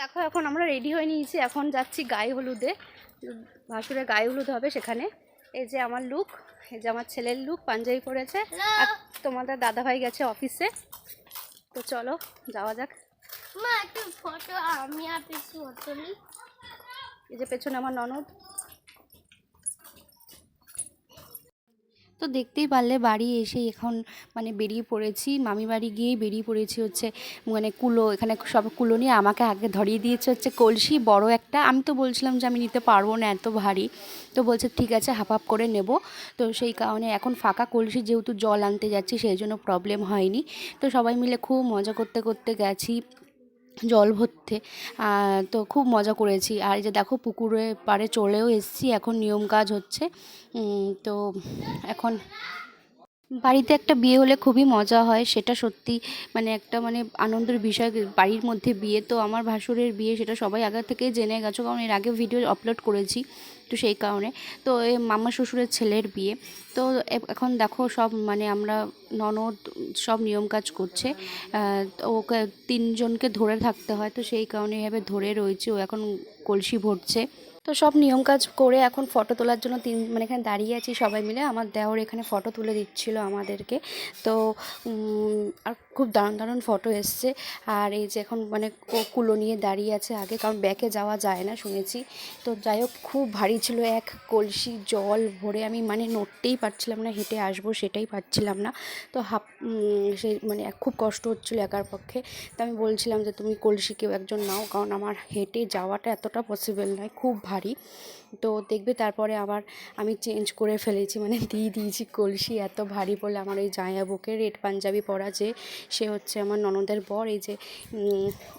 দেখো এখন আমরা রেডি হয়ে নিয়েছি। এখন যাচ্ছি গায়ে হলুদে। ভাসুরের গায়ে হলুদ হবে সেখানে। এই যে আমার লুক এই যে আমার ছেলের লুক পাঞ্জাবি পরেছে। আর তোমাদের দাদাভাই গেছে অফিসে তো চলো যাওয়া যাক। মা একটু ফটো আমি আর পিছু এই যে পেছনে আমার ননদ। তো দেখতেই পারলে বাড়ি এসে এখন মানে বেরিয়ে পড়েছি। মামি বাড়ি গিয়েই বেরিয়ে পড়েছি হচ্ছে মানে কুলো, এখানে সব কুলো নিয়ে আমাকে আগে ধরিয়ে দিয়েছে হচ্ছে কলসি, বড় একটা। আমি তো বলছিলাম যে আমি নিতে পারব না এত ভারী। তো বলছে, ঠিক আছে, হাফ হাফ করে নেব। তো সেই কারণে এখন ফাঁকা কলসি যেহেতু জল আনতে যাচ্ছি, সেই জন্য প্রবলেম হয়নি। তো সবাই মিলে খুব মজা করতে করতে গেছি। জল ভরতে। তো খুব মজা করেছি। আর এই যে দেখো, পুকুরে পাড়ে চলেও এসেছি, এখন নিয়ম কাজ হচ্ছে। তো এখন বাড়িতে একটা বিয়ে হলে খুবই মজা হয়, সেটা সত্যি মানে একটা মানে আনন্দের বিষয়। বাড়ির মধ্যে বিয়ে তো আমার ভাসুরের বিয়ে, সেটা সবাই আগে থেকেই জেনে গেছো, কারণ এর আগে ভিডিও আপলোড করেছি তো সেই কারণে। তো এই মামা শ্বশুরের ছেলের বিয়ে, তো এখন দেখো সব মানে আমরা ননদ সব নিয়ম কাজ করছে ওকে তিনজনকে ধরে থাকতে হয়, তো সেই কারণে এভাবে ধরে রয়েছে, ও এখন কলসি ভরছে। তো সব নিয়ম কাজ করে এখন ফটো তোলার জন্য তিন মানে এখানে দাঁড়িয়ে আছি সবাই মিলে। আমার দেওর এখানে ফটো তুলে দিচ্ছিল আমাদেরকে। তো আর খুব দারুণ দারুণ ফটো এসছে। আর এই যে এখন মানে কুলো নিয়ে দাঁড়িয়ে আছে আগে, কারণ ব্যাকে যাওয়া যায় না, শুনেছি। তো যাই হোক, খুব ভারী ছিল এক কলসি জল ভরে আমি মানে নড়তেই পারছিলাম না, হেঁটে আসব সেটাই পারছিলাম না। তো হাফ সেই মানে খুব কষ্ট হচ্ছিল একার পক্ষে। তো আমি বলছিলাম যে, তুমি কলসি কেউ একজন নাও, কারণ আমার হেঁটে যাওয়াটা এতটা পসিবল নয়। খুব ভারী তো দেখবে তারপরে আবার আমি চেঞ্জ করে ফেলেছি মানে দিয়ে দিয়েছি কলসি এত ভারী বলে আমার ওই জায়াবুকে রেড পাঞ্জাবি পরা যে, সে হচ্ছে আমার ননদের বর, এই যে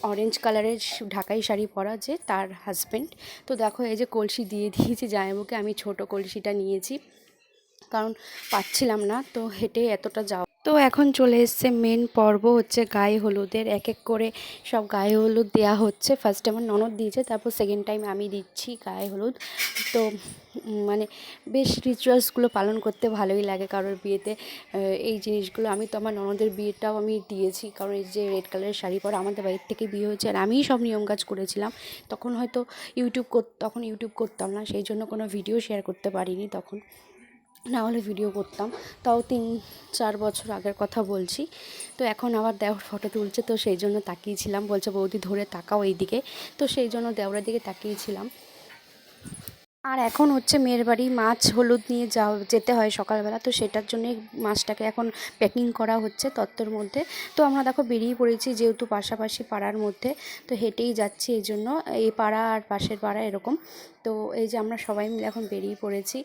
অরেঞ্জ কালারের ঢাকাই শাড়ি পরা যে, তার হাজব্যান্ড তো দেখো এই যে কলসি দিয়ে দিয়েছি জায়াবুকে আমি ছোট কলসিটা নিয়েছি। কারণ পাচ্ছিলাম না, তো হেঁটে এতটা যাওয়া তো এখন চলে এসছে মেন পর্ব হচ্ছে গায়ে হলুদের। এক এক করে সব গায়ে হলুদ দেওয়া হচ্ছে। ফার্স্ট আমার ননদ দিয়েছে, তারপর সেকেন্ড টাইম আমি দিচ্ছি গায়ে হলুদ। তো মানে বেশ রিচুয়ালসগুলো পালন করতে ভালোই লাগে কারোর বিয়েতে। এই জিনিসগুলো আমি তো আমার ননদের বিয়েটাও আমি দিয়েছি। কারণ এই যে রেড কালারের শাড়ি পরা আমাদের বাড়ির থেকে বিয়ে হয়েছে আর আমিই সব নিয়ম কাজ করেছিলাম। তখন হয়তো ইউটিউব তখন ইউটিউব করতাম না, সেই জন্য কোনো ভিডিও শেয়ার করতে পারিনি তখন। না হলে ভিডিও করতাম। তাও তিন, চার বছর আগের কথা বলছি। তো এখন আবার দেওর ফটো তুলছে, তো সেই জন্য তাকিয়েছিলাম বলছে, বৌদি, ধরে তাকাও এইদিকে। তো সেই জন্য দেওরের দিকে তাকিয়েছিলাম আর এখন হচ্ছে মেয়ের বাড়ি মাছ হলুদ নিয়ে যাও, যেতে হয় সকালবেলা, তো সেটার জন্যই মাছটাকে এখন প্যাকিং করা হচ্ছে তত্ত্বর মধ্যে। তো আমরা দেখো বেরিয়ে পড়েছি যেহেতু পাশাপাশি পাড়ার মধ্যে, তো হেঁটেই যাচ্ছি এই জন্য। এই পাড়া আর পাশের পাড়া এরকম। তো এই যে আমরা সবাই মিলে এখন বেরিয়ে পড়েছি।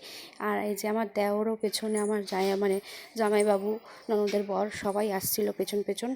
আর এই যে আমার দেওরও পেছনে আমার জামাই মানে জামাইবাবু, ননদের বর সবাই আসছিল পেছন পেছন।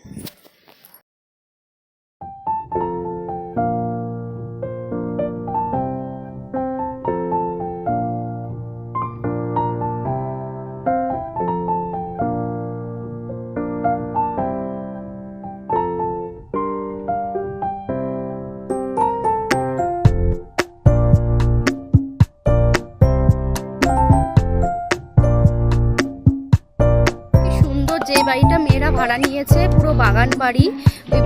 ভাড়া নিয়েছে, পুরো বাগান বাড়ি,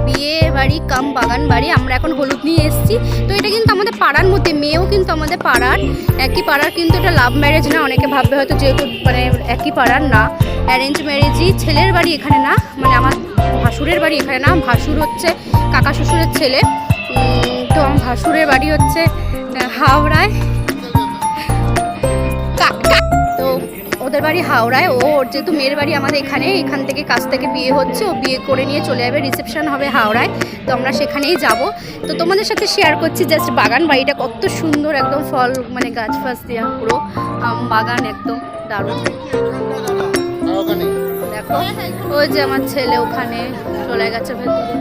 বিয়ে বাড়ি, কাম বাগান বাড়ি। আমরা এখন হলুদ নিয়ে এসেছি। তো এটা কিন্তু আমাদের পাড়ার মধ্যে, মেয়েও কিন্তু আমাদের পাড়ার। একই পাড়ার কিন্তু এটা লাভ ম্যারেজ না, অনেকে ভাববে হয়তো যেহেতু মানে একই পাড়ার না। অ্যারেঞ্জ ম্যারেজই ছেলের বাড়ি এখানে না মানে আমার ভাসুরের বাড়ি এখানে না। ভাসুর হচ্ছে কাকা শ্বশুরের ছেলে। তো আমার ভাসুরের বাড়ি হচ্ছে হাওড়ায়। বাড়ি হাওড়ায়। ও, ওর যেহেতু মেয়ের বাড়ি আমাদের এখানে, এখান থেকে কাছ থেকে বিয়ে হচ্ছে, ও বিয়ে করে নিয়ে চলে যাবে। রিসেপশন হবে হাওড়ায়, তো আমরা সেখানেই যাব। তো তোমাদের সাথে শেয়ার করছি জাস্ট বাগান বাড়িটা কত সুন্দর, একদম ফল মানে গাছ ফাছ দেওয়া পুরো বাগান একদম, দারুণ। দেখো, ওই যে আমার ছেলে ওখানে চলে গেছে ভেতরে।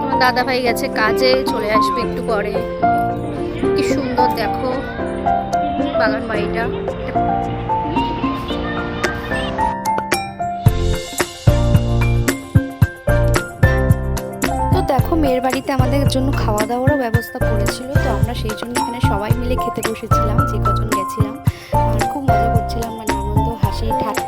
তোমার দাদা ভাই গেছে কাজে, চলে আসবে একটু পরে। কি সুন্দর দেখো। বাগান বাড়িটা। দেখো, মেয়ের বাড়িতে আমাদের জন্য খাওয়া দাওয়ারও ব্যবস্থা করেছিল, তো আমরা সেই জন্য এখানে সবাই মিলে খেতে বসেছিলাম, যে কজন গেছিলাম। আর খুব মজা করছিলাম মানে আনন্দ, হাসি, ঠাট্টা।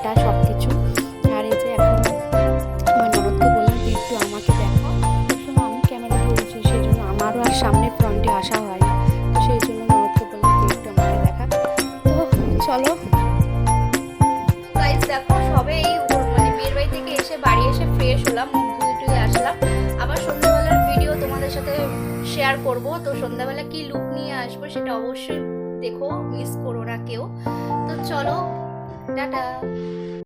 শেয়ার করব। তো সন্ধ্যাবেলা কি লুক নিয়ে আসব সেটা অবশ্যই দেখো মিস করো না কেউ। তো চলো, টাটা।